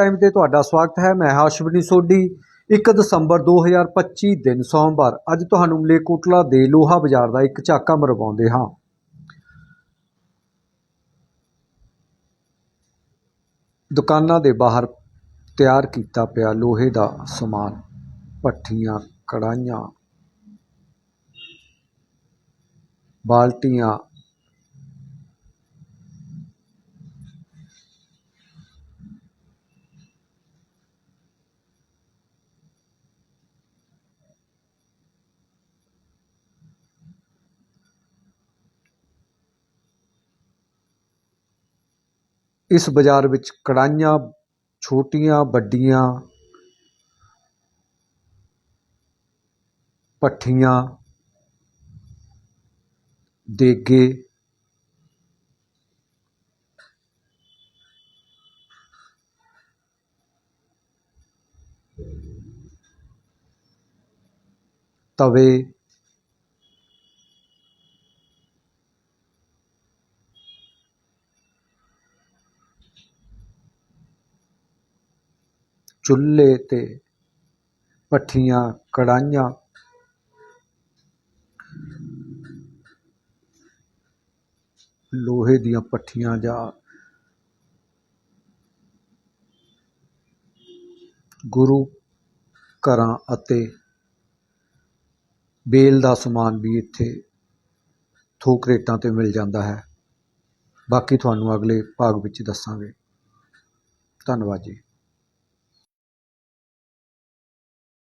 Time ਤੇ ਤੁਹਾਡਾ ਸਵਾਗਤ ਹੈ। ਮੈਂ ਹਾਸ਼ਮਨੀ ਸੋਢੀ। 1 ਦਸੰਬਰ 2025 ਦਿਨ ਸੋਮਵਾਰ, ਅੱਜ ਤੁਹਾਨੂੰ ਮਲੇਕੋਟਲਾ ਦੇ ਲੋਹਾ ਬਾਜ਼ਾਰ ਦਾ ਇੱਕ ਝਾਕਾ ਮਰਵਾਉਂਦੇ ਹਾਂ। ਦੁਕਾਨਾਂ ਦੇ ਬਾਹਰ ਤਿਆਰ ਕੀਤਾ ਪਿਆ ਲੋਹੇ ਦਾ ਸਮਾਨ, ਭੱਠੀਆਂ, ਕੜਾਹੀਆਂ, ਬਾਲਟੀਆਂ ਇਸ ਬਾਜ਼ਾਰ ਵਿੱਚ ਕੜਾਹੀਆਂ ਛੋਟੀਆਂ ਵੱਡੀਆਂ ਭੱਠੀਆਂ ਦੇਗੇ ਤਵੇ ਚੁੱਲ੍ਹੇ ਤੇ ਭੱਠੀਆਂ, ਕੜਾਹੀਆਂ। ਲੋਹੇ ਦੀਆਂ ਭੱਠੀਆਂ ਜਾਂ ਗੁਰੂ ਘਰਾਂ ਅਤੇ ਬੇਲ ਦਾ ਸਮਾਨ ਵੀ ਇੱਥੇ ਥੋਕ ਰੇਟਾਂ ਤੇ ਮਿਲ ਜਾਂਦਾ ਹੈ। ਬਾਕੀ ਤੁਹਾਨੂੰ ਅਗਲੇ ਭਾਗ ਵਿੱਚ ਦੱਸਾਂਗੇ। ਧੰਨਵਾਦ ਜੀ।